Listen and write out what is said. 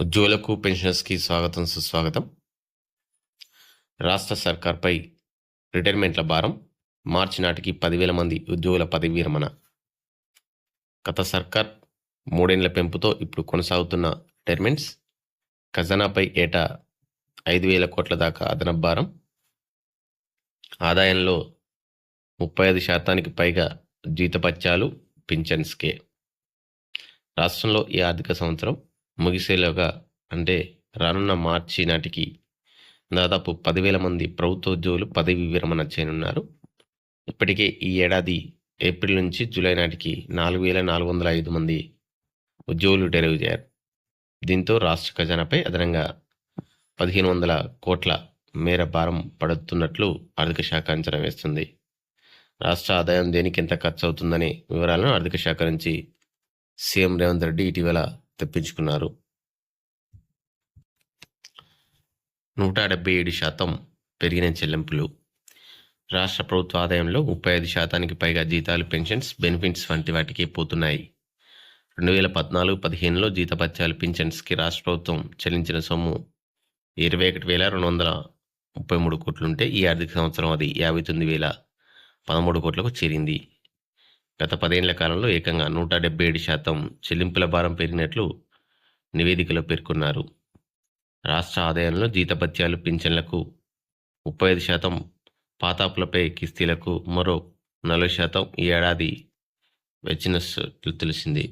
ఉద్యోగులకు పెన్షనర్స్కి స్వాగతం సుస్వాగతం. రాష్ట్ర సర్కార్పై రిటైర్మెంట్ల భారం. మార్చి నాటికి పదివేల మంది ఉద్యోగుల పదవి విరమణ. గత సర్కార్ మూడేళ్ళ పెంపుతో ఇప్పుడు కొనసాగుతున్న రిటైర్మెంట్స్ ఖజానాపై ఏటా ఐదు వేల కోట్ల దాకా అదనపు భారం. ఆదాయంలో ముప్పై ఐదు శాతానికి పైగా జీతపత్యాలు పింఛన్స్కే రాష్ట్రంలో ఈ ఆర్థిక సంవత్సరం ముగిసేలోగా అంటే రానున్న మార్చి నాటికి దాదాపు పదివేల మంది ప్రభుత్వ ఉద్యోగులు పదవి విరమణ చేయనున్నారు. ఇప్పటికే ఈ ఏడాది ఏప్రిల్ నుంచి జూలై నాటికి నాలుగు వేల నాలుగు వందల ఐదు మంది ఉద్యోగులు డెలివ్ చేయారు దీంతో రాష్ట్ర ఖజానాపై అదనంగా పదిహేను వందల కోట్ల మేర భారం పడుతున్నట్లు ఆర్థిక శాఖ అంచనా వేస్తుంది. రాష్ట్ర ఆదాయం దేనికి ఎంత ఖర్చు అవుతుందనే వివరాలను ఆర్థిక శాఖ నుంచి సీఎం రేవంత్ రెడ్డి ఇటీవల తెప్పించుకున్నారు. నూట డెబ్బై ఏడు శాతం పెరిగిన చెల్లింపులు. రాష్ట్ర ప్రభుత్వ ఆదాయంలో ముప్పై ఐదు శాతానికి పైగా జీతాలు పెన్షన్స్ బెనిఫిట్స్ వంటి వాటికి పోతున్నాయి. రెండు వేల పద్నాలుగు పదిహేనులో జీతపత్యాలు పింఛన్స్కి రాష్ట్ర ప్రభుత్వం చెల్లించిన సొమ్ము ఇరవై ఒకటి వేల రెండు వందల ముప్పై మూడు కోట్లుంటే ఈ ఆర్థిక సంవత్సరం అది యాభై తొమ్మిది వేల పదమూడు కోట్లకు చేరింది. గత పదేళ్ళ కాలంలో ఏకంగా నూట డెబ్బై ఏడు శాతం చెల్లింపుల భారం పెరిగినట్లు నివేదికలో పేర్కొన్నారు. రాష్ట్ర ఆదాయంలో జీతభత్యాలు పింఛన్లకు ముప్పై ఐదు శాతం పాతాపులపై కిస్తీలకు మరో నలభై శాతం ఈ ఏడాది వెచ్చినట్లు తెలిసింది.